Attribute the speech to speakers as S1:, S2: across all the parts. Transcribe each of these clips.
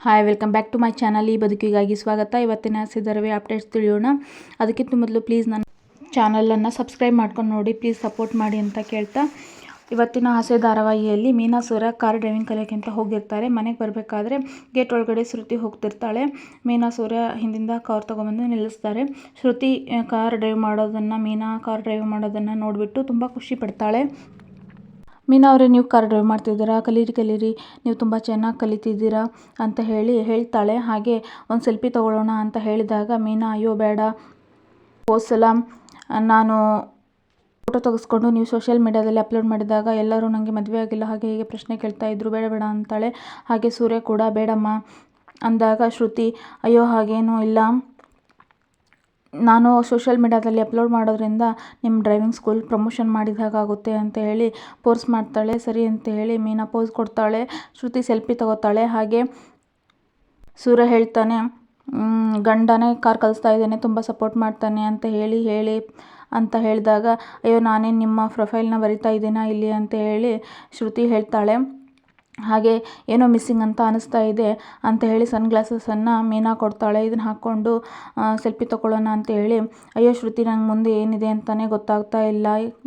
S1: Hi welcome back to my channel ಈ ಬದುಕಿಗಾಗಿ ಸ್ವಾಗತ ಇವತ್ತಿನ ಸಿದ್ಧರವೇ ಅಪ್ಡೇಟ್ಸ್ ತಿಳಿಯೋಣ. ಅದಕ್ಕಿಂತ ಮೊದಲು ಪ್ಲೀಸ್ ನನ್ನ ಚಾನಲನ್ನು ಸಬ್ಸ್ಕ್ರೈಬ್ ಮಾಡ್ಕೊಂಡು ನೋಡಿ ಪ್ಲೀಸ್ ಸಪೋರ್ಟ್ ಮಾಡಿ ಅಂತ ಕೇಳ್ತಾ. ಇವತ್ತಿನ ಆಸೆ ಧಾರಾವಾಹಿಯಲ್ಲಿ ಮೀನಾ ಸೂರ ಕಾರ್ ಡ್ರೈವಿಂಗ್ ಕಲಿಯೋಕೆ ಹೋಗಿರ್ತಾರೆ. ಮನೆಗೆ ಬರಬೇಕಾದ್ರೆ ಗೇಟ್ ಒಳಗಡೆ ಶ್ರುತಿ ಹೋಗ್ತಿರ್ತಾಳೆ. ಮೀನಾ ಹಿಂದಿಂದ ಕಾರ್ ತೊಗೊಂಬಂದು ನಿಲ್ಲಿಸ್ತಾರೆ. ಶ್ರುತಿ ಕಾರ್ ಡ್ರೈವ್ ಮಾಡೋದನ್ನು, ಮೀನಾ ಕಾರ್ ಡ್ರೈವ್ ಮಾಡೋದನ್ನು ನೋಡಿಬಿಟ್ಟು ತುಂಬ ಖುಷಿ ಪಡ್ತಾಳೆ. ಮೀನಾ ಅವರೇ, ನೀವು ಕಾರ್ ಡ್ರೈವ್ ಮಾಡ್ತಿದ್ದೀರಾ? ಕಲೀರಿ ಕಲೀರಿ. ನೀವು ತುಂಬ ಚೆನ್ನಾಗಿ ಕಲಿತಿದ್ದೀರಾ ಅಂತ ಹೇಳಿ ಹೇಳ್ತಾಳೆ. ಹಾಗೆ ಒಂದು ಸೆಲ್ಫಿ ತೊಗೊಳ್ಳೋಣ ಅಂತ ಹೇಳಿದಾಗ ಮೀನಾ, ಅಯ್ಯೋ, ಬೇಡ. ಹೋಸಲ ನಾನು ಫೋಟೋ ತೆಗೆಸ್ಕೊಂಡು ನೀವು ಸೋಷಿಯಲ್ ಮೀಡ್ಯಾದಲ್ಲಿ ಅಪ್ಲೋಡ್ ಮಾಡಿದಾಗ ಎಲ್ಲರೂ ನನಗೆ ಮದುವೆ ಆಗಿಲ್ಲ. ಹಾಗೆ ಹೀಗೆ ಪ್ರಶ್ನೆ ಕೇಳ್ತಾ ಇದ್ರು. ಬೇಡ ಬೇಡ ಅಂತಾಳೆ. ಹಾಗೆ ಸೂರ್ಯ ಕೂಡ, ಬೇಡಮ್ಮ ಅಂದಾಗ ಶ್ರುತಿ, ಅಯ್ಯೋ, ಹಾಗೇನೂ ಇಲ್ಲ. ನಾನು ಸೋಷಿಯಲ್ ಮೀಡ್ಯಾದಲ್ಲಿ ಅಪ್ಲೋಡ್ ಮಾಡೋದ್ರಿಂದ ನಿಮ್ಮ ಡ್ರೈವಿಂಗ್ ಸ್ಕೂಲ್ ಪ್ರಮೋಷನ್ ಮಾಡಿದ ಹಾಗಾಗುತ್ತೆ ಅಂತ ಹೇಳಿ ಪೋರ್ಸ್ ಮಾಡ್ತಾಳೆ. ಸರಿ ಅಂತ ಹೇಳಿ ಮೀನಾ ಪೋಸ್ ಕೊಡ್ತಾಳೆ ಶ್ರುತಿ ಸೆಲ್ಫಿ ತಗೋತಾಳೆ. ಹಾಗೆ ಸೂರ್ಯ ಹೇಳ್ತಾನೆ "ಮ್, ಗಂಡನೇ ಕಾರ್ ಕಲಿಸ್ತಾ ಇದ್ದಾನೆ ತುಂಬ ಸಪೋರ್ಟ್ ಮಾಡ್ತಾನೆ ಅಂತ ಹೇಳಿ ಹೇಳಿ ಅಂತ ಹೇಳಿದಾಗ ಅಯ್ಯೋ ನಾನೇನು ನಿಮ್ಮ ಪ್ರೊಫೈಲ್ನ ಬರಿತಾ ಇದ್ದೀನಾ ಇಲ್ಲಿ? ಅಂತ ಹೇಳಿ ಶ್ರುತಿ ಹೇಳ್ತಾಳೆ. ಹಾಗೆ ಏನೋ ಮಿಸ್ಸಿಂಗ್ ಅಂತ ಅನಿಸ್ತಾ ಇದೆ ಅಂತ ಹೇಳಿ ಸನ್ ಗ್ಲಾಸಸನ್ನು ಮೀನಾ ಕೊಡ್ತಾಳೆ. ಇದನ್ನು ಹಾಕ್ಕೊಂಡು ಸೆಲ್ಫಿ ತೊಗೊಳ್ಳೋಣ ಅಂತ ಹೇಳಿ, ಅಯ್ಯೋ ಶ್ರುತಿ, ನಂಗೆ ಮುಂದೆ ಏನಿದೆ ಅಂತಲೇ ಗೊತ್ತಾಗ್ತಾ ಇಲ್ಲ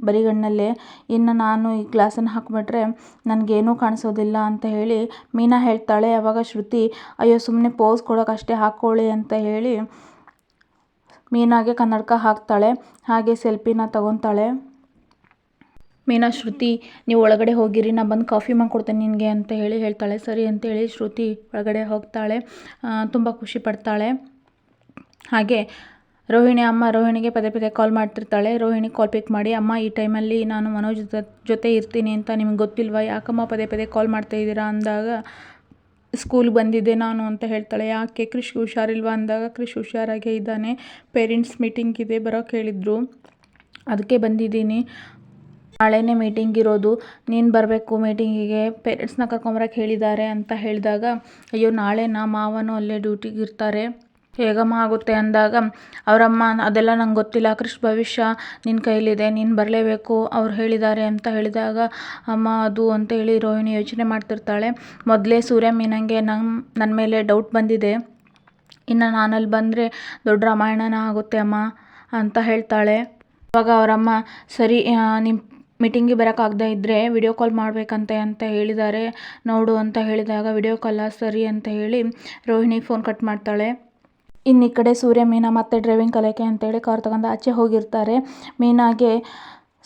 S1: ಬರಿಗಣ್ಣಲ್ಲೇ. ಇನ್ನು ನಾನು ಈ ಗ್ಲಾಸನ್ನು ಹಾಕ್ಬಿಟ್ರೆ ನನಗೇನೂ ಕಾಣಿಸೋದಿಲ್ಲ ಅಂತ ಹೇಳಿ ಮೀನಾ ಹೇಳ್ತಾಳೆ. ಅವಾಗ ಶ್ರುತಿ, ಅಯ್ಯೋ ಸುಮ್ಮನೆ ಪೋಸ್ ಕೊಡೋಕೆ ಅಷ್ಟೇ ಹಾಕ್ಕೊಳ್ಳಿ ಅಂತ ಹೇಳಿ ಮೀನಾಗೆ ಕನ್ನಡಕ ಹಾಕ್ತಾಳೆ. ಹಾಗೆ ಸೆಲ್ಫಿನ ತಗೊತಾಳೆ. ಮೀನಾ, ಶ್ರುತಿ, ನೀವು ಒಳಗಡೆ ಹೋಗಿರಿ, ನಾ ಬಂದು ಕಾಫಿ ಮಾಡಿಕೊಡ್ತೇನೆ ನಿನಗೆ ಅಂತ ಹೇಳಿ ಹೇಳ್ತಾಳೆ. ಸರಿ ಅಂತೇಳಿ ಶ್ರುತಿ ಒಳಗಡೆ ಹೋಗ್ತಾಳೆ. ತುಂಬ ಖುಷಿ ಪಡ್ತಾಳೆ. ಹಾಗೆ ರೋಹಿಣಿ ಅಮ್ಮ ರೋಹಿಣಿಗೆ ಪದೇ ಪದೇ ಕಾಲ್ ಮಾಡ್ತಿರ್ತಾಳೆ. ರೋಹಿಣಿ ಕಾಲ್ ಪಿಕ್ ಮಾಡಿ, ಅಮ್ಮ, ಈ ಟೈಮಲ್ಲಿ ನಾನು ಮನೋಜ್ ಜೊತೆ ಇರ್ತೀನಿ ಅಂತ ನಿಮ್ಗೆ ಗೊತ್ತಿಲ್ವಾ? ಯಾಕಮ್ಮ ಪದೇ ಪದೇ ಕಾಲ್ ಮಾಡ್ತಾ ಇದ್ದೀರಾ? ಅಂದಾಗ ಸ್ಕೂಲ್ ಬಂದಿದ್ದೆ ನಾನು ಅಂತ ಹೇಳ್ತಾಳೆ. ಯಾಕೆ? ಕೃಷಿ ಹುಷಾರಿಲ್ವಾ? ಅಂದಾಗ, ಕೃಷಿ ಹುಷಾರಾಗೇ ಇದ್ದಾನೆ. ಪೇರೆಂಟ್ಸ್ ಮೀಟಿಂಗ್ ಇದೆ ಬರೋಕ್ಕೆ ಹೇಳಿದರು ಅದಕ್ಕೆ ಬಂದಿದ್ದೀನಿ. ನಾಳೆನೇ ಮೀಟಿಂಗ್ ಇರೋದು. ನೀನು ಬರಬೇಕು ಮೀಟಿಂಗಿಗೆ ಪೇರೆಂಟ್ಸ್ನ ಕರ್ಕೊಂಬರಕ್ಕೆ ಹೇಳಿದ್ದಾರೆ ಅಂತ ಹೇಳಿದಾಗ, ಅಯ್ಯೋ, ನಾಳೆ ನಾ ಮಾವನು ಅಲ್ಲೇ ಡ್ಯೂಟಿಗೆ ಇರ್ತಾರೆ. ಹೇಗಮ್ಮ ಆಗುತ್ತೆ? ಅಂದಾಗ, ಅವರಮ್ಮ, ಅದೆಲ್ಲ ನಂಗೆ ಗೊತ್ತಿಲ್ಲ. ಕೃಷ್ ಭವಿಷ್ಯ ನಿನ್ನ ಕೈಲಿದೆ. ನೀನು ಬರಲೇಬೇಕು. ಅವ್ರು ಹೇಳಿದ್ದಾರೆ ಅಂತ ಹೇಳಿದಾಗ, ಅಮ್ಮ, ಅದು ಅಂತ ಹೇಳಿ ರೋಹಿಣಿ ಯೋಚನೆ ಮಾಡ್ತಿರ್ತಾಳೆ. ಮೊದಲೇ ಸೂರ್ಯ ಮೀನಂಗೆ ನಮ್ಮ ನನ್ನ ಮೇಲೆ ಡೌಟ್ ಬಂದಿದೆ. ಇನ್ನು ನಾನಲ್ಲಿ ಬಂದರೆ ದೊಡ್ಡ ರಾಮಾಯಣನ ಆಗುತ್ತೆ ಅಮ್ಮ, ಅಂತ ಹೇಳ್ತಾಳೆ. ಅವಾಗ ಅವರಮ್ಮ, ಸರಿ ನಿಮ್ಮ ಮೀಟಿಂಗಿಗೆ ಬರೋಕ್ಕಾಗದೇ ಇದ್ದರೆ ವಿಡಿಯೋ ಕಾಲ್ ಮಾಡಬೇಕಂತೆ ಅಂತ ಹೇಳಿದ್ದಾರೆ. ನೋಡು ಅಂತ ಹೇಳಿದಾಗ ವಿಡಿಯೋ ಕಾಲ ಸರಿ ಅಂತ ಹೇಳಿ ರೋಹಿಣಿ ಫೋನ್ ಕಟ್ ಮಾಡ್ತಾಳೆ. ಇನ್ನು ಈ ಕಡೆ ಸೂರ್ಯ, ಮೀನಾ ಮತ್ತೆ ಡ್ರೈವಿಂಗ್ ಕಲಿಯೋಕ್ಕೆ ಅಂತೇಳಿ ಕಾರ್ ತಗೊಂಡು ಆಚೆ ಹೋಗಿರ್ತಾರೆ. ಮೀನಾಗೆ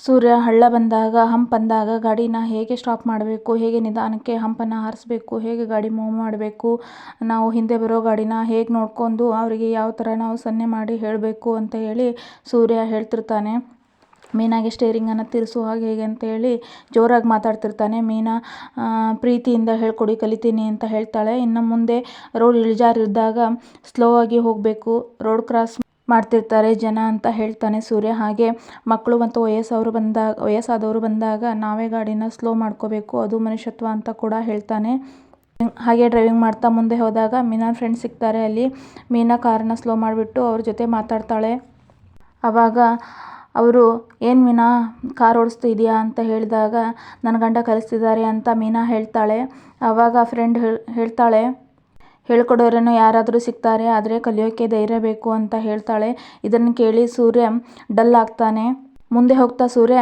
S1: ಸೂರ್ಯ ಹಳ್ಳ ಬಂದಾಗ, ಹಂಪ್ ಬಂದಾಗ ಗಾಡಿನ ಹೇಗೆ ಸ್ಟಾಪ್ ಮಾಡಬೇಕು, ಹೇಗೆ ನಿಧಾನಕ್ಕೆ ಹಂಪನ್ನು ಹಾರಿಸ್ಬೇಕು, ಹೇಗೆ ಗಾಡಿ ಮೂವ್ ಮಾಡಬೇಕು, ನಾವು ಹಿಂದೆ ಬರೋ ಗಾಡಿನ ಹೇಗೆ ನೋಡ್ಕೊಂಡು ಅವರಿಗೆ ಯಾವ ಥರ ನಾವು ಸನ್ನೆ ಮಾಡಿ ಹೇಳಬೇಕು ಅಂತ ಹೇಳಿ ಸೂರ್ಯ ಹೇಳ್ತಿರ್ತಾನೆ. ಮೀನಾಗೆ ಸ್ಟೇರಿಂಗನ್ನು ತಿರ್ಸು ಹಾಗೆ ಹೀಗೆ ಅಂತೇಳಿ ಜೋರಾಗಿ ಮಾತಾಡ್ತಿರ್ತಾನೆ. ಮೀನಾ ಪ್ರೀತಿಯಿಂದ ಹೇಳ್ಕೊಡಿ, ಕಲಿತೀನಿ ಅಂತ ಹೇಳ್ತಾಳೆ. ಇನ್ನು ಮುಂದೆ ರೋಡ್ ಇಳಿಜಾರಿದ್ದಾಗ ಸ್ಲೋ ಆಗಿ ಹೋಗಬೇಕು. ರೋಡ್ ಕ್ರಾಸ್ ಮಾಡ್ತಿರ್ತಾರೆ ಜನ ಅಂತ ಹೇಳ್ತಾನೆ ಸೂರ್ಯ. ಹಾಗೆ ಮಕ್ಕಳು ಮತ್ತು ವಯಸ್ಸವರು ಬಂದಾಗ, ವಯಸ್ಸಾದವರು ಬಂದಾಗ ನಾವೇ ಗಾಡಿನ ಸ್ಲೋ ಮಾಡ್ಕೋಬೇಕು. ಅದು ಮನುಷ್ಯತ್ವ ಅಂತ ಕೂಡ ಹೇಳ್ತಾನೆ. ಹಾಗೆ ಡ್ರೈವಿಂಗ್ ಮಾಡ್ತಾ ಮುಂದೆ ಹೋದಾಗ ಮೀನಾ ಫ್ರೆಂಡ್ ಸಿಗ್ತಾರೆ ಅಲ್ಲಿ. ಮೀನಾ ಕಾರನ್ನ ಸ್ಲೋ ಮಾಡಿಬಿಟ್ಟು ಅವ್ರ ಜೊತೆ ಮಾತಾಡ್ತಾಳೆ. ಆವಾಗ ಅವರು, ಏನು ಮೀನಾ, ಕಾರ್ ಓಡಿಸ್ತಾ ಇದೆಯಾ? ಅಂತ ಹೇಳಿದಾಗ, ನನ್ನ ಗಂಡ ಕಲಿಸ್ತಿದ್ದಾರೆ ಅಂತ ಮೀನಾ ಹೇಳ್ತಾಳೆ. ಆವಾಗ ಫ್ರೆಂಡ್ ಹೇಳ್ತಾಳೆ, ಹೇಳ್ಕೊಡೋರೇನು ಯಾರಾದರೂ ಸಿಗ್ತಾರೆ, ಆದರೆ ಕಲಿಯೋಕ್ಕೆ ಧೈರ್ಯ ಬೇಕು ಅಂತ ಹೇಳ್ತಾಳೆ. ಇದನ್ನು ಕೇಳಿ ಸೂರ್ಯ ಡಲ್ ಆಗ್ತಾನೆ. ಮುಂದೆ ಹೋಗ್ತಾ ಸೂರ್ಯ,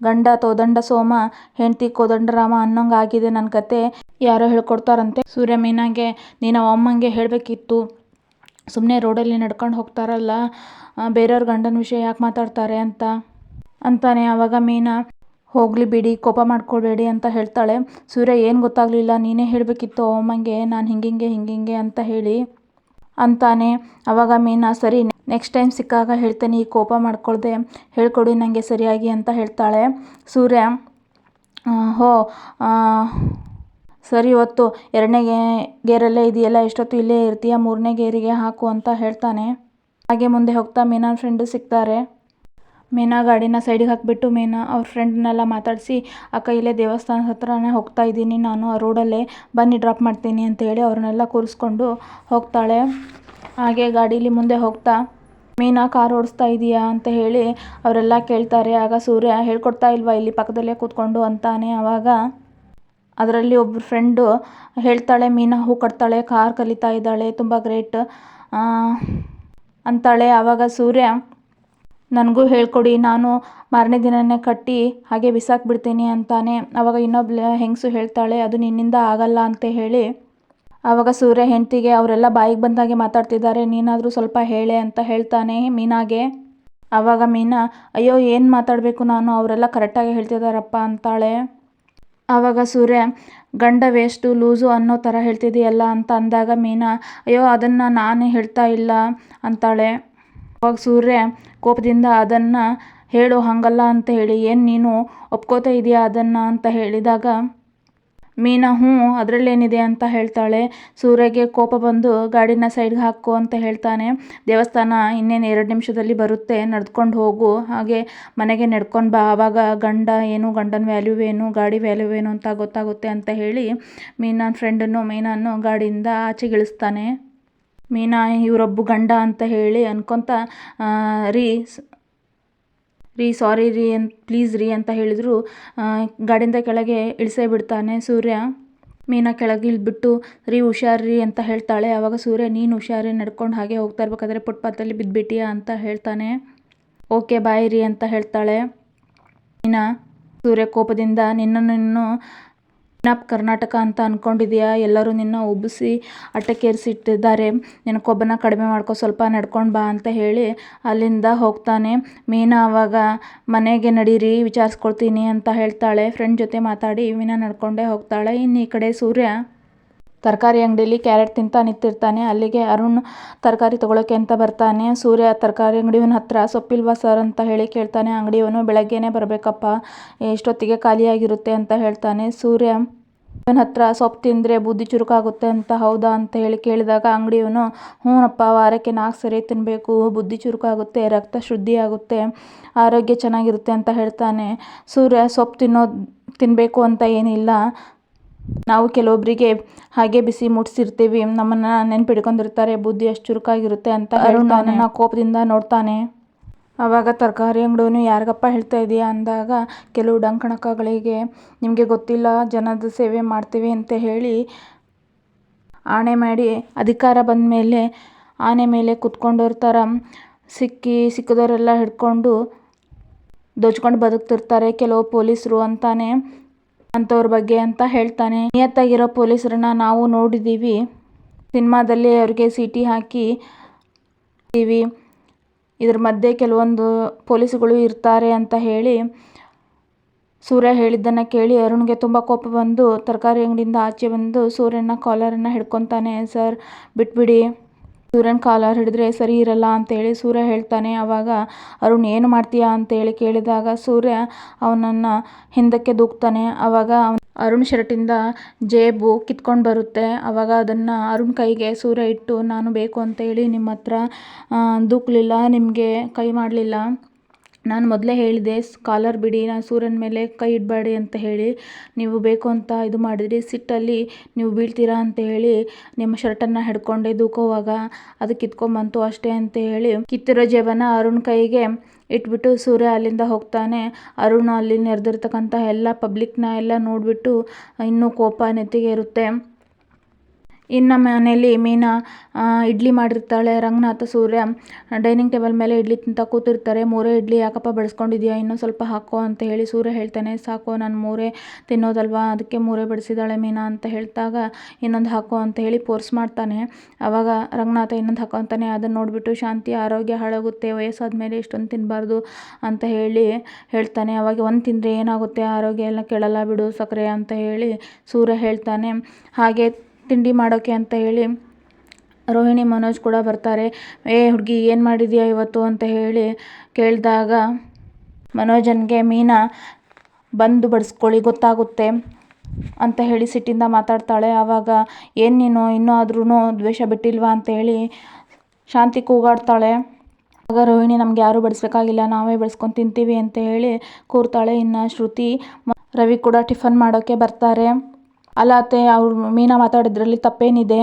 S1: ಗಂಡ ತೋದಂಡ ಸೋಮ, ಹೆಂಡತಿ ಕೋದಂಡರಾಮ ಅನ್ನೋಂಗೆ ಆಗಿದೆ ನನ್ನ ಕತೆ. ಯಾರೋ ಹೇಳ್ಕೊಡ್ತಾರಂತೆ. ಸೂರ್ಯ ಮೀನಾಗೆ, ನೀನು ಅಮ್ಮಂಗೆ ಹೇಳಬೇಕಿತ್ತು. ಸುಮ್ಮನೆ ರೋಡಲ್ಲಿ ನಡ್ಕೊಂಡು ಹೋಗ್ತಾರಲ್ಲ ಬೇರೆಯವ್ರ ಗಂಡನ ವಿಷಯ ಯಾಕೆ ಮಾತಾಡ್ತಾರೆ ಅಂತ. ಅಂತಾನೆ ಆವಾಗ ಮೀನಾ, ಹೋಗಲಿ ಬಿಡಿ, ಕೋಪ ಮಾಡ್ಕೊಳ್ಬೇಡಿ ಅಂತ ಹೇಳ್ತಾಳೆ. ಸೂರ್ಯ, ಏನು ಗೊತ್ತಾಗಲಿಲ್ಲ, ನೀನೇ ಹೇಳಬೇಕಿತ್ತು ಅಮ್ಮಂಗೆ ನಾನು ಹಿಂಗಿಂಗೆ ಹಿಂಗಿಂಗೆ ಅಂತ ಹೇಳಿ ಅಂತಾನೆ. ಆವಾಗ ಮೀನಾ, ಸರಿ, ನೆಕ್ಸ್ಟ್ ಟೈಮ್ ಸಿಕ್ಕಾಗ ಹೇಳ್ತೇನೆ, ಈ ಕೋಪ ಮಾಡ್ಕೊಳ್ದೆ, ಹೇಳ್ಕೊಡಿ ನನಗೆ ಸರಿಯಾಗಿ ಅಂತ ಹೇಳ್ತಾಳೆ. ಸೂರ್ಯ ಹೋ ಸರಿ, ಹೊತ್ತು. ಎರಡನೇ ಗೇರಲ್ಲೇ ಇದೆಯಲ್ಲ, ಎಷ್ಟೊತ್ತು ಇಲ್ಲೇ ಇರ್ತೀಯ? ಮೂರನೇ ಗೇರಿಗೆ ಹಾಕು ಅಂತ ಹೇಳ್ತಾನೆ. ಹಾಗೆ ಮುಂದೆ ಹೋಗ್ತಾ ಮೀನಾ ಫ್ರೆಂಡು ಸಿಗ್ತಾರೆ. ಮೀನಾ ಗಾಡಿನ ಸೈಡಿಗೆ ಹಾಕಿಬಿಟ್ಟು ಮೀನಾ ಅವ್ರ ಫ್ರೆಂಡ್ನೆಲ್ಲ ಮಾತಾಡಿಸಿ, ಅಕ್ಕ, ಇಲ್ಲೇ ದೇವಸ್ಥಾನದ ಹತ್ರನೇ ಹೋಗ್ತಾ ಇದ್ದೀನಿ. ನಾನು ಆ ರೋಡಲ್ಲೇ ಬನ್ನಿ ಡ್ರಾಪ್ ಮಾಡ್ತೀನಿ ಅಂತ ಹೇಳಿ ಅವ್ರನ್ನೆಲ್ಲ ಕೂರಿಸ್ಕೊಂಡು ಹೋಗ್ತಾಳೆ. ಹಾಗೆ ಗಾಡೀಲಿ ಮುಂದೆ ಹೋಗ್ತಾ, ಮೀನಾ, ಕಾರ್ ಓಡಿಸ್ತಾ ಇದೀಯಾ? ಅಂತ ಹೇಳಿ ಅವರೆಲ್ಲ ಕೇಳ್ತಾರೆ. ಆಗ ಸೂರ್ಯ, ಹೇಳ್ಕೊಡ್ತಾ ಇಲ್ವಾ? ಇಲ್ಲಿ ಪಕ್ಕದಲ್ಲೇ ಕೂತ್ಕೊಂಡು ಅಂತಾನೆ ಆವಾಗ ಅದರಲ್ಲಿ ಒಬ್ಬರು ಫ್ರೆಂಡು ಹೇಳ್ತಾಳೆ, ಮೀನಾ ಹೂ ಕಟ್ತಾಳೆ, ಕಾರ್ ಕಲಿತಾ ಇದ್ದಾಳೆ, ತುಂಬ ಗ್ರೇಟ್ ಅಂತಾಳೆ. ಆವಾಗ ಸೂರ್ಯ, ನನಗೂ ಹೇಳ್ಕೊಡಿ, ನಾನು ಮಾರನೇ ದಿನನೇ ಕಟ್ಟಿ ಹಾಗೆ ಬಿಸಾಕ್ಬಿಡ್ತೀನಿ ಅಂತಾನೆ. ಆವಾಗ ಇನ್ನೊಬ್ಳು ಹೆಂಗಸು ಹೇಳ್ತಾಳೆ, ಅದು ನಿನ್ನಿಂದ ಆಗಲ್ಲ ಅಂತ ಹೇಳಿ. ಆವಾಗ ಸೂರ್ಯ ಹೆಂಡತಿಗೆ, ಅವರೆಲ್ಲ ಬಾಯಿಗೆ ಬಂದಾಗೆ ಮಾತಾಡ್ತಿದ್ದಾರೆ, ನೀನಾದರೂ ಸ್ವಲ್ಪ ಹೇಳೆ ಅಂತ ಹೇಳ್ತಾನೆ ಮೀನಾಗೆ. ಆವಾಗ ಮೀನಾ, ಅಯ್ಯೋ, ಏನು ಮಾತಾಡಬೇಕು ನಾನು? ಅವರೆಲ್ಲ ಕರೆಕ್ಟಾಗಿ ಹೇಳ್ತಿದ್ದಾರಪ್ಪ ಅಂತಾಳೆ. ಆವಾಗ ಸೂರ್ಯ ಗಂಡ ವೇಸ್ಟು ಲೂಸು ಅನ್ನೋ ಥರ ಹೇಳ್ತಿದ್ದೀಯಲ್ಲ ಅಂತ ಅಂದಾಗ ಮೀನಾ, ಅಯ್ಯೋ, ಅದನ್ನು ನಾನು ಹೇಳ್ತಾ ಇಲ್ಲ ಅಂತಾಳೆ. ಅವಾಗ ಸೂರ್ಯ ಕೋಪದಿಂದ, ಅದನ್ನು ಹೇಳು ಹಾಗಲ್ಲ ಅಂತ ಹೇಳಿ, ಏನು ನೀನು ಒಪ್ಕೋತಾ ಇದೆಯಾ ಅದನ್ನು ಅಂತ ಹೇಳಿದಾಗ ಮೀನಾ, ಹ್ಞೂ, ಅದರಲ್ಲೇನಿದೆ ಅಂತ ಹೇಳ್ತಾಳೆ. ಸೂರ್ಯಗೆ ಕೋಪ ಬಂದು ಗಾಡಿನ ಸೈಡ್ಗೆ ಹಾಕು ಅಂತ ಹೇಳ್ತಾನೆ. ದೇವಸ್ಥಾನ ಇನ್ನೇನು ಎರಡು ನಿಮಿಷದಲ್ಲಿ ಬರುತ್ತೆ, ನಡ್ಕೊಂಡು ಹೋಗು. ಹಾಗೆ ಮನೆಗೆ ನಡ್ಕೊಂಡು ಬಾ. ಆವಾಗ ಗಂಡ ಏನು, ಗಂಡನ ವ್ಯಾಲ್ಯೂ ಏನು, ಗಾಡಿ ವ್ಯಾಲ್ಯೂ ಏನು ಅಂತ ಗೊತ್ತಾಗುತ್ತೆ ಅಂತ ಹೇಳಿ ಮೀನಾನ ಫ್ರೆಂಡನ್ನು ಮೀನನ್ನು ಗಾಡಿಯಿಂದ ಆಚೆಗಿಳಿಸ್ತಾನೆ ಮೀನಾ, ಇವರೊಬ್ಬ ಗಂಡ ಅಂತ ಹೇಳಿ ಅನ್ಕೊತ ರೀ ರೀ, ಸಾರಿ ರೀ ಅಂತ ಪ್ಲೀಸ್ ರೀ ಅಂತ ಹೇಳಿದ್ರು. ಗಾಡಿಯಿಂದ ಕೆಳಗೆ ಇಳಿಸೇ ಬಿಡ್ತಾನೆ ಸೂರ್ಯ. ಮೀನಾ ಕೆಳಗೆ ಇಳಿದ್ಬಿಟ್ಟು ರೀ ಹುಷಾರ್ರಿ ಅಂತ ಹೇಳ್ತಾಳೆ. ಆವಾಗ ಸೂರ್ಯ, ನೀನು ಹುಷಾರಿ ನಡ್ಕೊಂಡು ಹಾಗೆ ಹೋಗ್ತಾ ಇರ್ಬೇಕಾದ್ರೆ ಫುಟ್ಪಾತಲ್ಲಿ ಬಿದ್ದುಬಿಟ್ಟಿಯಾ ಅಂತ ಹೇಳ್ತಾನೆ. ಓಕೆ, ಬಾಯ್ ರೀ ಅಂತ ಹೇಳ್ತಾಳೆ. ಮೀನಾ, ಸೂರ್ಯ ಕೋಪದಿಂದ ನಿನ್ನನ್ನು ನಾಪ್ ಕರ್ನಾಟಕ ಅಂತ ಅನ್ಕೊಂಡಿದ್ಯಾ? ಎಲ್ಲರೂ ನಿನ್ನ ಉಬ್ಬಿಸಿ ಅಟ್ಟಕ್ಕೇರಿಸಿಟ್ಟಿದ್ದಾರೆ. ನಿನ್ನ ಕೊಬ್ಬನ ಕಡಿಮೆ ಮಾಡ್ಕೋ, ಸ್ವಲ್ಪ ನಡ್ಕೊಂಡು ಬಾ ಅಂತ ಹೇಳಿ ಅಲ್ಲಿಂದ ಹೋಗ್ತಾನೆ. ಮೀನಾ ಆವಾಗ ಮನೆಗೆ ನಡೀರಿ, ವಿಚಾರಿಸ್ಕೊಳ್ತೀನಿ ಅಂತ ಹೇಳ್ತಾಳೆ. ಫ್ರೆಂಡ್ ಜೊತೆ ಮಾತಾಡಿ, ಮೀನಾ ನಡ್ಕೊಂಡೇ ಹೋಗ್ತಾಳೆ. ಇನ್ನು ಈ ಕಡೆ ಸೂರ್ಯ? ತರಕಾರಿ ಅಂಗಡಿಲಿ ಕ್ಯಾರೆಟ್ ತಿಂತ ನಿಂತಿರ್ತಾನೆ. ಅಲ್ಲಿಗೆ ಅರುಣ್ ತರಕಾರಿ ತಗೊಳಕ್ಕೆ ಅಂತ ಬರ್ತಾನೆ. ಸೂರ್ಯ ತರಕಾರಿ ಅಂಗಡಿಯವನ ಹತ್ರ, ಸೊಪ್ಪಿಲ್ವಾ ಸರ್ ಅಂತ ಹೇಳಿ ಕೇಳ್ತಾನೆ. ಅಂಗಡಿಯವನು, ಬೆಳಗ್ಗೆನೆ ಬರಬೇಕಪ್ಪ. ಎಷ್ಟೊತ್ತಿಗೆ ಖಾಲಿಯಾಗಿರುತ್ತೆ? ಅಂತ ಹೇಳ್ತಾನೆ. ಸೂರ್ಯ, ಇವನ ಹತ್ರ ಸೊಪ್ಪು ತಿಂದರೆ ಬುದ್ಧಿ ಚುರುಕಾಗುತ್ತೆ ಅಂತ ಹೌದಾ? ಅಂತ ಹೇಳಿ ಕೇಳಿದಾಗ ಅಂಗಡಿಯವನು ಹ್ಞೂನಪ್ಪ ವಾರಕ್ಕೆ ನಾಲ್ಕು ಸರಿ ತಿನ್ನಬೇಕು ಬುದ್ಧಿ ಚುರುಕಾಗುತ್ತೆ, ರಕ್ತ ಶುದ್ಧಿ ಆಗುತ್ತೆ ಆರೋಗ್ಯ ಚೆನ್ನಾಗಿರುತ್ತೆ ಅಂತ ಹೇಳ್ತಾನೆ. ಸೂರ್ಯ, ಸೊಪ್ಪು ತಿನ್ನೋ ತಿನ್ನಬೇಕು ಅಂತ ಏನಿಲ್ಲ. ನಾವು ಕೆಲವೊಬ್ಬರಿಗೆ ಹಾಗೆ ಬಿಸಿ ಮುಟ್ಟಿಸಿರ್ತೀವಿ ನಮ್ಮನ್ನು ನೆನ್ಪಿಡ್ಕೊಂಡಿರ್ತಾರೆ ಬುದ್ಧಿ ಎಷ್ಟು ಚುರುಕಾಗಿರುತ್ತೆ ಅಂತ ಅರುಣ್ ಅವನನ್ನು ಕೋಪದಿಂದ ನೋಡ್ತಾನೆ. ಅವಾಗ ತರಕಾರಿ ಅಂಗಡಿಯವನು ಯಾರಿಗಪ್ಪ ಹೇಳ್ತಾ ಇದೆಯಾ? ಅಂದಾಗ ಕೆಲವು ಡಂಕಣಕಗಳಿಗೆ ನಿಮಗೆ ಗೊತ್ತಿಲ್ಲ ಜನದ ಸೇವೆ ಮಾಡ್ತೀವಿ ಅಂತ ಹೇಳಿ ಆಣೆ ಮಾಡಿ ಅಧಿಕಾರ ಬಂದ ಮೇಲೆ ಆನೆ ಮೇಲೆ ಕುತ್ಕೊಂಡವ್ರ ಥರ ಸಿಕ್ಕಿ ಸಿಕ್ಕಿದವರೆಲ್ಲ ಹಿಡ್ಕೊಂಡು ದೋಚ್ಕೊಂಡು ಬದುಕ್ತಿರ್ತಾರೆ. ಕೆಲವು ಪೊಲೀಸರು ಅಂತಾನೆ ಅಂಥವ್ರ ಬಗ್ಗೆ ಅಂತ ಹೇಳ್ತಾನೆ. ನಿಯತ್ತಾಗಿರೋ ಪೊಲೀಸರನ್ನ ನಾವು ನೋಡಿದ್ದೀವಿ ಸಿನಿಮಾದಲ್ಲಿ ಅವ್ರಿಗೆ ಸಿಟಿ ಹಾಕಿ ಟಿವಿ ಇದ್ರ ಮಧ್ಯೆ ಕೆಲವೊಂದು ಪೊಲೀಸ್ಗಳು ಇರ್ತಾರೆ ಅಂತ ಹೇಳಿ ಸೂರ್ಯ ಹೇಳಿದ್ದನ್ನು ಕೇಳಿ ಅರುಣ್ಗೆ ತುಂಬ ಕೋಪ ಬಂದು ತರಕಾರಿ ಅಂಗಡಿಯಿಂದ ಆಚೆ ಬಂದು ಸೂರ್ಯನ ಕಾಲರನ್ನು ಹಿಡ್ಕೊತಾನೆ, ಸರ್, ಬಿಟ್ಬಿಡಿ. ಸೂರ್ಯನ ಕಾಲರ್ ಹಿಡಿದ್ರೆ ಸರಿ ಇರಲ್ಲ ಅಂತೇಳಿ ಸೂರ್ಯ ಹೇಳ್ತಾನೆ. ಆವಾಗ ಅರುಣ್, ಏನು ಮಾಡ್ತೀಯಾ? ಅಂತೇಳಿ ಕೇಳಿದಾಗ ಸೂರ್ಯ ಅವನನ್ನು ಹಿಂದಕ್ಕೆ ದೂಕ್ತಾನೆ. ಆವಾಗ ಅರುಣ್ ಅರುಣ್ ಶರ್ಟಿಂದ ಜೇಬು ಕಿತ್ಕೊಂಡು ಬರುತ್ತೆ. ಆವಾಗ ಅದನ್ನು ಅರುಣ್ ಕೈಗೆ ಸೂರ್ಯ ಇಟ್ಟು, ನಾನು ಬೇಕು ಅಂತೇಳಿ ನಿಮ್ಮ ಹತ್ರ ದೂಕಲಿಲ್ಲ, ನಿಮಗೆ ಕೈ ಮಾಡಲಿಲ್ಲ. ನಾನು ಮೊದಲೇ ಹೇಳಿದೆ, ಕಾಲರ್ ಬಿಡಿ, ನಾನು ಸೂರ್ಯನ ಮೇಲೆ ಕೈ ಇಡಬೇಡಿ ಅಂತ ಹೇಳಿ. ನೀವು ಬೇಕು ಅಂತ ಇದು ಮಾಡಿದ್ರಿ. ಸಿಟ್ಟಲ್ಲಿ ನೀವು ಬೀಳ್ತೀರಾ ಅಂತ ಹೇಳಿ ನಿಮ್ಮ ಶರ್ಟನ್ನು ಹಿಡ್ಕೊಂಡೆ ದೂಕೋವಾಗ ಅದು ಕಿತ್ಕೊಂಬಂತು ಅಷ್ಟೇ ಅಂತ ಹೇಳಿ ಕಿತ್ತಿರೋ ಜೇಬನ ಅರುಣ್ ಕೈಗೆ ಇಟ್ಬಿಟ್ಟು ಸೂರ್ಯ ಅಲ್ಲಿಂದ ಹೋಗ್ತಾನೆ. ಅರುಣ್ ಅಲ್ಲಿ ನೆರೆದಿರ್ತಕ್ಕಂಥ ಎಲ್ಲ ಪಬ್ಲಿಕ್ನ ಎಲ್ಲ ನೋಡಿಬಿಟ್ಟು ಇನ್ನೂ ಕೋಪ ನೆತ್ತಿಗೆ ಇರುತ್ತೆ. ಇನ್ನು ಮನೆಯಲ್ಲಿ ಮೀನಾ ಇಡ್ಲಿ ಮಾಡಿರ್ತಾಳೆ, ರಂಗನಾಥ ಸೂರ್ಯ, ಡೈನಿಂಗ್ ಟೇಬಲ್ ಮೇಲೆ ಇಡ್ಲಿ ತಿಂತ ಕೂತಿರ್ತಾರೆ. ಮೂರೇ ಇಡ್ಲಿ ಯಾಕಪ್ಪ ಬಡಿಸ್ಕೊಂಡಿದ್ಯಾ ಇನ್ನೂ ಸ್ವಲ್ಪ ಹಾಕು ಅಂತ ಹೇಳಿ ಸೂರ್ಯ ಹೇಳ್ತಾನೆ, ಸಾಕು, ನಾನು ಮೂರೇ ತಿನ್ನೋದಲ್ವಾ? ಅದಕ್ಕೆ ಮೂರೇ ಬಡಿಸಿದಾಳೆ ಮೀನಾ ಅಂತ ಹೇಳಿದಾಗ ಇನ್ನೊಂದು ಹಾಕೋ ಅಂತ ಹೇಳಿ ಫೋರ್ಸ್ ಮಾಡ್ತಾನೆ. ಆವಾಗ ರಂಗನಾಥ ಇನ್ನೊಂದು ಹಾಕೋ ಅಂತಾನೆ, ಅದನ್ನು ನೋಡಿಬಿಟ್ಟು ಶಾಂತಿ, ಆರೋಗ್ಯ, ಹಾಳಾಗುತ್ತೆ ವಯಸ್ಸಾದ ಮೇಲೆ ಇಷ್ಟೊಂದು ತಿನ್ನಬಾರ್ದು ಅಂತ ಹೇಳಿ ಹೇಳ್ತಾನೆ. ಅವಾಗ ಒಂದು ತಿಂದರೆ ಏನಾಗುತ್ತೆ? ಆರೋಗ್ಯ ಎಲ್ಲ ಕೆಳಲ್ಲ ಬಿಡು ಸಕ್ಕರೆ ಅಂತ ಹೇಳಿ ಸೂರ್ಯ ಹೇಳ್ತಾನೆ. ಹಾಗೆ ತಿಂಡಿ ಮಾಡೋಕ್ಕೆ ಅಂತ ಹೇಳಿ ರೋಹಿಣಿ ಮನೋಜ್ ಕೂಡ ಬರ್ತಾರೆ. ಏ, ಹುಡುಗಿ, ಏನು ಮಾಡಿದ್ಯಾ ಇವತ್ತು? ಅಂತ ಹೇಳಿ ಕೇಳಿದಾಗ ಮನೋಜನ್ಗೆ, ಮೀನಾ, ಬಂದು ಬಡಿಸ್ಕೊಳ್ಳಿ, ಗೊತ್ತಾಗುತ್ತೆ ಅಂತ ಹೇಳಿ ಸಿಟ್ಟಿಂದ ಮಾತಾಡ್ತಾಳೆ. ಆವಾಗ, ಏನು ನೀನು? ಇನ್ನೂ ಆದ್ರೂ ದ್ವೇಷ ಬಿಟ್ಟಿಲ್ವಾ? ಅಂತ ಹೇಳಿ ಶಾಂತಿ ಕೂಗಾಡ್ತಾಳೆ. ಆಗ ರೋಹಿಣಿ, ನಮ್ಗೆ ಯಾರೂ ಬಡಿಸ್ಬೇಕಾಗಿಲ್ಲ, ನಾವೇ ಬಡಿಸ್ಕೊಂಡು ತಿಂತೀವಿ ಅಂತ ಹೇಳಿ ಕೂರ್ತಾಳೆ. ಇನ್ನು ಶ್ರುತಿ ರವಿ ಕೂಡ ಟಿಫನ್ ಮಾಡೋಕ್ಕೆ ಬರ್ತಾರೆ. ಅಲ್ಲ ಅತ್ತೆ ಅವ್ರು ಮೀನಾ ಮಾತಾಡಿದ್ರಲ್ಲಿ ತಪ್ಪೇನಿದೆ.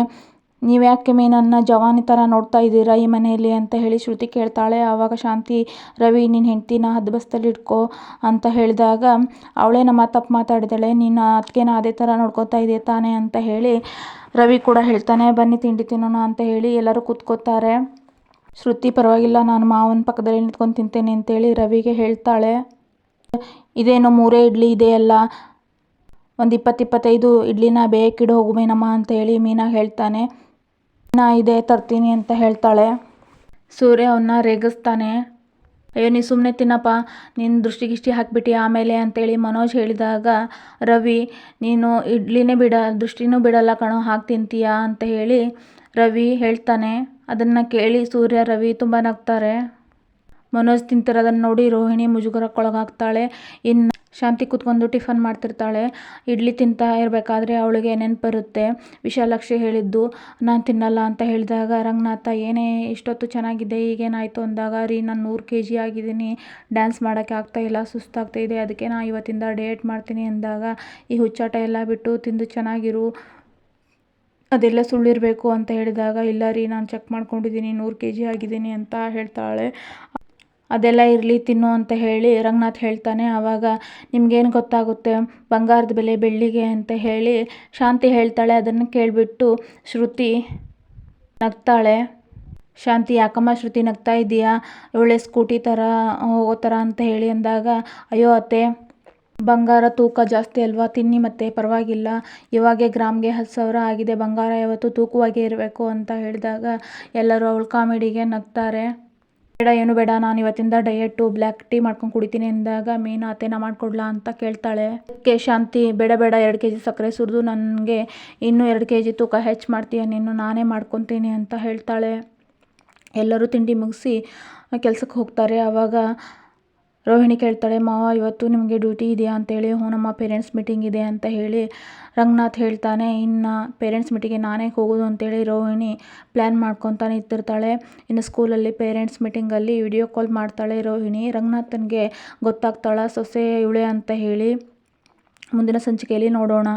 S1: ನೀವ್ಯಾಕೆ ಮೀನನ್ನು ಜವಾನಿ ಥರ ನೋಡ್ತಾ ಇದ್ದೀರಾ ಈ ಮನೆಯಲ್ಲಿ ಅಂತ ಹೇಳಿ ಶ್ರುತಿ ಕೇಳ್ತಾಳೆ. ಆವಾಗ ಶಾಂತಿ, ರವಿ ನಿನ್ನ ಹೆಂಡ್ತಿನ ಹದ್ಬಸ್ತಲ್ಲಿ ಇಟ್ಕೋ ಅಂತ ಹೇಳಿದಾಗ, ಅವಳೇ ನಮ್ಮ ತಪ್ಪು ಮಾತಾಡಿದಾಳೆ. ನೀನು ಅದಕ್ಕೇನ ಅದೇ ಥರ ನೋಡ್ಕೊತಾ ಇದೆಯಾ ತಾನೇ ಅಂತ ಹೇಳಿ ರವಿ ಕೂಡ ಹೇಳ್ತಾನೆ, ಬನ್ನಿ ತಿಂಡಿ ತಿನ್ನೋಣ ಅಂತ ಹೇಳಿ ಎಲ್ಲರೂ ಕೂತ್ಕೋತಾರೆ. ಶ್ರುತಿ, ಪರವಾಗಿಲ್ಲ, ನಾನು ಮಾವನ ಪಕ್ಕದಲ್ಲಿ ನಿಂತ್ಕೊಂಡು ತಿಂತೇನೆ ಅಂತೇಳಿ ರವಿಗೆ ಹೇಳ್ತಾಳೆ. ಇದೇನು ಮೂರೇ ಇಡ್ಲಿ ಇದೆಯಲ್ಲ ಒಂದು ಇಪ್ಪತ್ತು ಇಪ್ಪತ್ತೈದು ಇಡ್ಲಿನ ಬೇಯಕ್ಕಿಡು ಹೋಗು ಮೀನಮ್ಮ ಅಂತ ಹೇಳಿ ಮೀನಾ ಹೇಳ್ತಾನೆ. ನಾ ಇದೆ, ತರ್ತೀನಿ ಅಂತ ಹೇಳ್ತಾಳೆ. ಸೂರ್ಯ ಅವನ್ನ ರೇಗಿಸ್ತಾನೆ. ಅಯ್ಯೋ, ನೀ ಸುಮ್ಮನೆ ತಿನ್ನಪ್ಪ. ನೀನು ದೃಷ್ಟಿಗಿಷ್ಟಿ ಹಾಕ್ಬಿಟ್ಟಿ ಆಮೇಲೆ ಅಂತೇಳಿ ಮನೋಜ್ ಹೇಳಿದಾಗ, ರವಿ, ನೀನು ಇಡ್ಲಿನೇ ಬಿಡ, ದೃಷ್ಟಿನೂ ಬಿಡಲ್ಲ ಕಣೋ, ಹಾಕಿ ತಿಂತೀಯಾ ಅಂತ ಹೇಳಿ ರವಿ ಹೇಳ್ತಾನೆ. ಅದನ್ನು ಕೇಳಿ ಸೂರ್ಯ, ರವಿ ತುಂಬ ನಗ್ತಾರೆ. ಮನೋಜ್ ತಿಂತಿರೋದನ್ನು ನೋಡಿ ರೋಹಿಣಿ ಮುಜುಗರಕ್ಕೊಳಗಾಗ್ತಾಳೆ. ಇನ್ನು ಶಾಂತಿ ಕೂತ್ಕೊಂಡು ಟಿಫನ್ ಮಾಡ್ತಿರ್ತಾಳೆ. ಇಡ್ಲಿ ತಿಂತಾ ಇರಬೇಕಾದ್ರೆ ಅವಳಿಗೆ ನೆನಪಿರುತ್ತೆ ವಿಶಾಲಾಕ್ಷಿ ಹೇಳಿದ್ದು, ನಾನು ತಿನ್ನಲ್ಲ ಅಂತ ಹೇಳಿದಾಗ, ರಂಗನಾಥ, ಏನೇ ಇಷ್ಟೊತ್ತು ಚೆನ್ನಾಗಿದೆ, ಈಗೇನಾಯಿತು ಅಂದಾಗ, ರೀ, ನಾನು ನೂರು ಕೆ ಜಿ ಆಗಿದ್ದೀನಿ. ಡ್ಯಾನ್ಸ್ ಮಾಡೋಕ್ಕೆ ಆಗ್ತಾಯಿಲ್ಲ ಸುಸ್ತಾಗ್ತಾ ಇದೆ. ಅದಕ್ಕೆ ನಾನು ಇವತ್ತಿಂದ ಡಯಟ್ ಮಾಡ್ತೀನಿ ಅಂದಾಗ, ಈ ಹುಚ್ಚಾಟ ಎಲ್ಲ ಬಿಟ್ಟು ತಿಂದು ಚೆನ್ನಾಗಿರು. ಅದೆಲ್ಲ ಸುಳ್ಳಿರಬೇಕು ಅಂತ ಹೇಳಿದಾಗ, ಇಲ್ಲ ರೀ, ನಾನು ಚೆಕ್ ಮಾಡ್ಕೊಂಡಿದ್ದೀನಿ, ನೂರು ಕೆ ಜಿ ಆಗಿದ್ದೀನಿ ಅಂತ ಹೇಳ್ತಾಳೆ. ಅದೆಲ್ಲ ಇರಲಿ, ತಿನ್ನು ಅಂತ ಹೇಳಿ ರಂಗನಾಥ್ ಹೇಳ್ತಾನೆ. ಆವಾಗ ನಿಮ್ಗೇನು ಗೊತ್ತಾಗುತ್ತೆ? ಬಂಗಾರದ ಬೆಲೆ ಬೆಳ್ಳಿಗೆ ಅಂತ ಹೇಳಿ ಶಾಂತಿ ಹೇಳ್ತಾಳೆ. ಅದನ್ನು ಕೇಳಿಬಿಟ್ಟು ಶ್ರುತಿ ನಗ್ತಾಳೆ. ಶಾಂತಿ, ಯಾಕಮ್ಮ ಶ್ರುತಿ ನಗ್ತಾ ಇದೀಯಾ ಒಳ್ಳೆ ಸ್ಕೂಟಿ ಥರ ಹೋಗೋ ಥರ ಅಂತ ಹೇಳಿ ಅಂದಾಗ, ಅಯ್ಯೋ ಅತ್ತೆ, ಬಂಗಾರ ತೂಕ ಜಾಸ್ತಿ ಅಲ್ವಾ? ತಿನ್ನಿ ಮತ್ತೆ, ಪರವಾಗಿಲ್ಲ. ಇವಾಗೆ ಗ್ರಾಮ್ಗೆ ಹತ್ತು ಸಾವಿರ ಆಗಿದೆ. ಬಂಗಾರ ಯಾವತ್ತೂ ತೂಕವಾಗೇ ಇರಬೇಕು ಅಂತ ಹೇಳಿದಾಗ ಎಲ್ಲರೂ ಅವಳ ಕಾಮಿಡಿಗೆ ನಗ್ತಾರೆ. ಬೇಡ, ಏನು ಬೇಡ, ನಾನು ಇವತ್ತಿಂದ ಡಯಟು ಬ್ಲ್ಯಾಕ್ ಟೀ ಮಾಡ್ಕೊಂಡು ಕುಡಿತೀನಿ ಅಂದಾಗ ಮೀನು ಅತೇನ ಮಾಡಿಕೊಡ್ಲಾ ಅಂತ ಕೇಳ್ತಾಳೆ. ಅದಕ್ಕೆ ಶಾಂತಿ, ಬೇಡ ಬೇಡ, ಎರಡು ಕೆ ಜಿ ಸಕ್ಕರೆ ಸುರಿದು, ನನಗೆ ಇನ್ನೂ ಎರಡು ಕೆ ಜಿ ತೂಕ ಹೆಚ್ಚು ಮಾಡ್ತೀಯ, ನೀನು ನಾನೇ ಮಾಡ್ಕೊತೀನಿ ಅಂತ ಹೇಳ್ತಾಳೆ. ಎಲ್ಲರೂ ತಿಂಡಿ ಮುಗಿಸಿ ಕೆಲ್ಸಕ್ಕೆ ಹೋಗ್ತಾರೆ. ಆವಾಗ ರೋಹಿಣಿ ಕೇಳ್ತಾಳೆ, ಮಾವ, ಇವತ್ತು ನಿಮಗೆ ಡ್ಯೂಟಿ ಇದೆಯಾ? ಅಂತೇಳಿ, ಹ್ಞೂ ನಮ್ಮ ಪೇರೆಂಟ್ಸ್ ಮೀಟಿಂಗ್ ಇದೆ ಅಂತ ಹೇಳಿ ರಂಗನಾಥ್ ಹೇಳ್ತಾನೆ, ಇನ್ನು ಪೇರೆಂಟ್ಸ್ ಮೀಟಿಂಗಿಗೆ ನಾನೇ ಹೋಗೋದು ಅಂತೇಳಿ ರೋಹಿಣಿ ಪ್ಲ್ಯಾನ್ ಮಾಡ್ಕೊತಾನೆ ಇರ್ತಿರ್ತಾಳೆ ಇನ್ನು ಸ್ಕೂಲಲ್ಲಿ ಪೇರೆಂಟ್ಸ್ ಮೀಟಿಂಗಲ್ಲಿ ವಿಡಿಯೋ ಕಾಲ್ ಮಾಡ್ತಾಳೆ ರೋಹಿಣಿ. ರಂಗನಾಥನ್ಗೆ ಗೊತ್ತಾಗ್ತಾಳೆ, ಸೊಸೆ ಇವಳೆ ಅಂತ ಹೇಳಿ ಮುಂದಿನ ಸಂಚಿಕೆಯಲ್ಲಿ ನೋಡೋಣ.